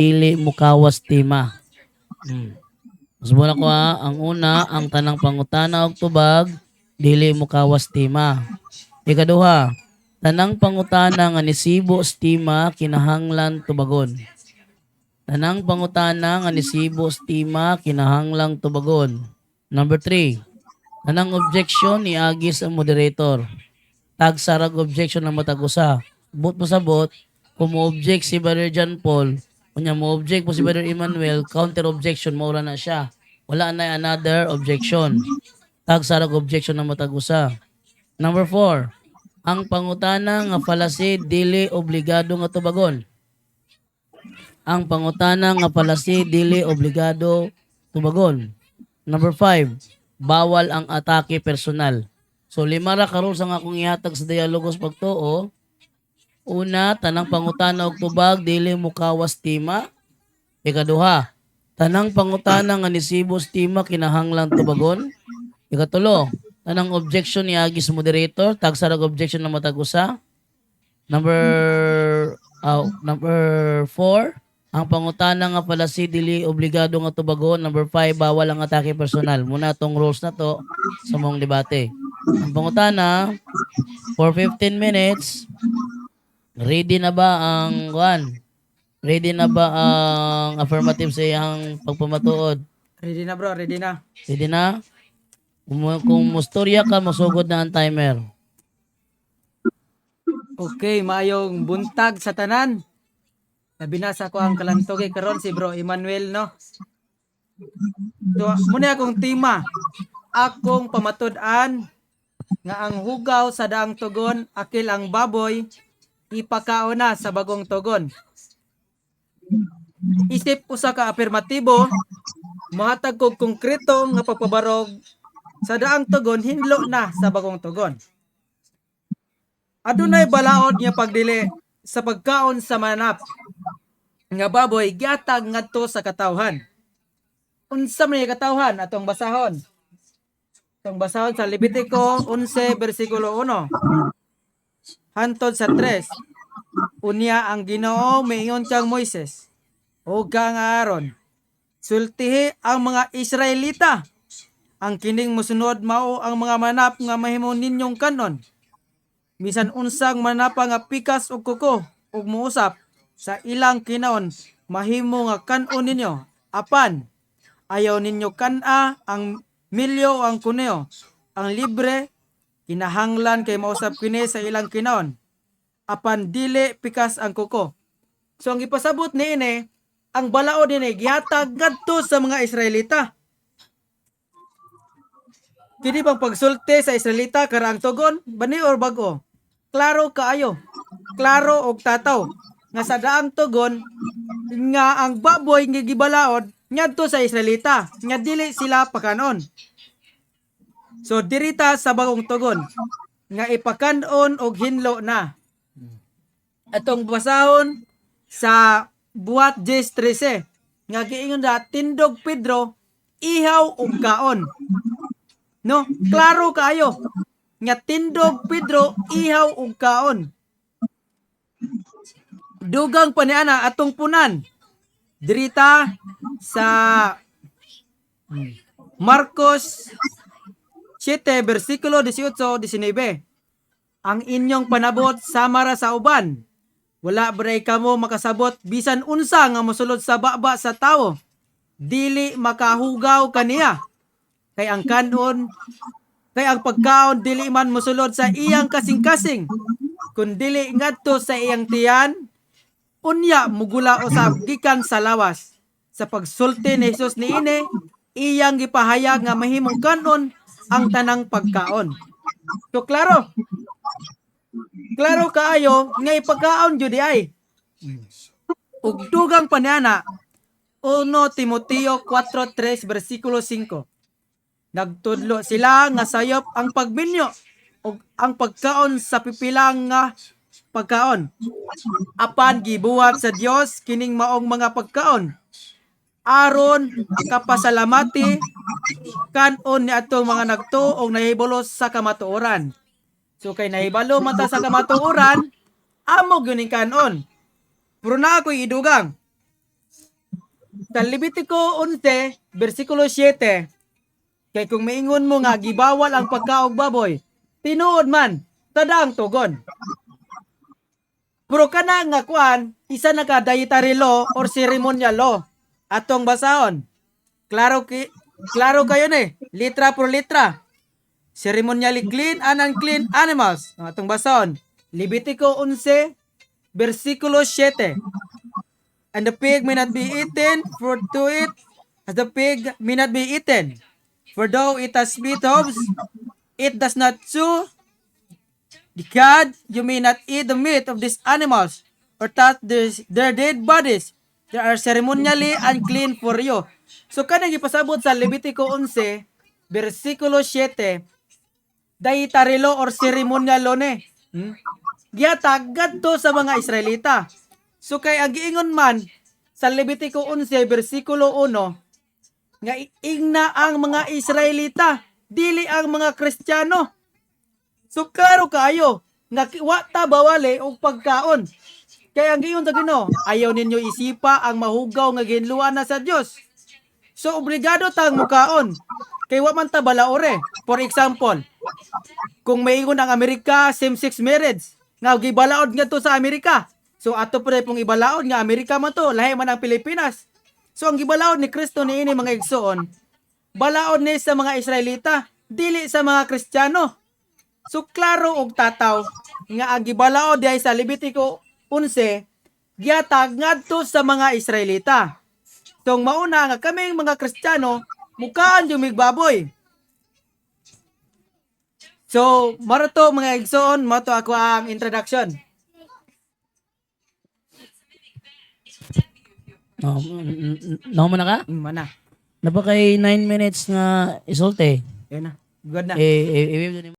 dili mukawas tima. Hmm. Mas muna ko ha, ang una, ang tanang pangutana og tubag, dili mukawas tima. Ikaduha, tanang pangutana nga nisibo sa tima, kinahanglan tubagon. Tanang pangutana nga nisibo sa tima, kinahanglang tubagon. Number three, tanang objection ni Agis ang moderator. Tag sarag objection ng matag usa. Bot mo sa bot, kung mo-object si Brother John Paul, kunya mo-object po si Brother Emmanuel, counter objection, maura na siya. Wala na another objection. Tag sarag objection ng matag usa. Number four, ang pangutana nga falasi dili obligado nga tubagon. Ang pangutana nga falasi dili obligado tubagon. Number five, bawal ang atake personal. So lima ra karon sa akong ihatag sa dialogos pagtuo. Una, tanang pangutana og tubag dili mukawas tima. Ikaduha, tanang pangutana nga nisibos tima kinahanglang tubagon. Ikatulo, tanang objection ni Agis moderator, tagsarag objection na matag usa. Number uh, number four, ang pangutana nga pala si dili obligado nga tubagon. Number five, bawal ang atake personal. Muna tong rules na to sa mong debate. Ang pangutana, for 15 minutes, ready na ba ang one? Ready na ba ang affirmative sa iyang pagpamatuod? Ready na bro, ready na. Ready na? Kung, kung mustorya ka, masugod na ang timer. Okay, maayong buntag sa tanan. Nabinasa ko ang kalantogi karon si Bro Emmanuel no. So, muna akong tema. Akong pamatud-an nga ang hugaw sa daang tugon akil ang baboy ipakaona sa bagong tugon. Isip usa ka afirmatibo, mahatag kog konkreto nga pagpabarog sa daang tugon hinlo na sa bagong tugon. Adunay balaod nga pagdili sa pagkaon sa manap nga baboy giatag ngadto sa katawhan. Unsa yung katawhan atong basahon? Atong basahon sa Levitico 11 bersikulo 1. Hantod sa 3. Unya ang Ginoo miingon kang Moises o kang Aaron. Sultihi ang mga Israelita. Ang kining musunod mao ang mga manap nga mahimo ninyong kanon bisan unsang manapa nga pikas ug kuko ug muusap sa ilang kinaon mahimo nga kanon ninyo apan ayaw ninyo kana ang milyo ang kuneo ang libre kinahanglan kay mausap kini sa ilang kinaon apan dili pikas ang kuko so ang ipasabot ni ini ang balao din gihatag ngadto sa mga Israelita Kini bang pagsulti sa Israelita karang tugon bani or bago? klaro kaayo. Klaro og tataw nga sa daang tugon nga ang baboy nga gibalaod ngadto sa Israelita nga dili sila pakanon. So dirita sa bagong tugon nga ipakanon og hinlo na. Atong basahon sa buhat 10:13 nga giingon na tindog Pedro ihaw og kaon. No, klaro kaayo nga tindog Pedro ihaw og kaon. Dugang paniana atong punan. Dirita sa Marcos 7 versikulo 18-19. Ang inyong panabot samara sa uban. Wala bray kamo makasabot bisan unsa nga mosulod sa baba sa tawo. Dili makahugaw kaniya. Kay ang kanon kay ang pagkaon dili man mosulod sa iyang kasing-kasing kun dili ngadto sa iyang tiyan unya mugula usab gikan sa lawas sa pagsulti ni Hesus niini iyang gipahayag nga mahimong kanon ang tanang pagkaon so klaro klaro kaayo nga ipagkaon jud ay ug dugang paniana 1 Timoteo 4:3 bersikulo 5 Nagtudlo sila nga sayop ang pagminyo ug ang pagkaon sa pipilang nga pagkaon. Apan gibuhat sa Dios kining maong mga pagkaon. Aron kapasalamati kanon ni atong mga nagtuo og nahibulos sa kamatuoran. So kay nahibalo mata sa kamatuoran, amo gyud ning kanon. Pero na ako'y idugang sa Levitico 11, versikulo 7, kay kung maingon mo nga gibawal ang pagkaog baboy, tinuod man, tadang tugon. Pero kana nga kuan, isa na ka dietary law or ceremonial law. Atong basahon. Klaro ki klaro kayo ni, litra por litra. Ceremonially clean and unclean animals. Atong basahon. Levitico 11, versikulo 7. And the pig may not be eaten, for to it as the pig may not be eaten. For though it has split hooves, it does not chew God, you may not eat the meat of these animals or touch their dead bodies. They are ceremonially unclean for you. So kanang ipasabot sa Levitico 11, versikulo 7, dietary law or ceremonial ni. Hmm? Giyatag gadto sa mga Israelita. So kay ang giingon man sa Levitico 11 versikulo 1 nga ingna ang mga Israelita dili ang mga Kristiyano. So klaro kaayo nga wa ta bawali og pagkaon. Kaya giyon sa Ginoo, ayaw ninyo isipa ang mahugaw nga ginluan na sa Dios. So obligado tang mukaon. Kay wa man ta balaore. For example, kung maingon ang Amerika same-sex marriage, nga gibalaod nga to sa Amerika. So ato pa pong ibalaod nga Amerika man to, lahi man ang Pilipinas. So ang gibalaod ni Kristo ni ini mga igsoon, balaod ni sa mga Israelita, dili sa mga Kristiyano. So klaro og tataw nga ang gibalaod diay sa Levitico 11 giatag ngadto sa mga Israelita. So ang mauna nga kaming mga Kristiyano mukaan yung migbaboy. So, marato mga igsoon, mato ako ang introduction. No, no mo na ka? Mm, mana. Napakay 9 minutes nga isolte. Yan na. Good na. Eh, eh, eh,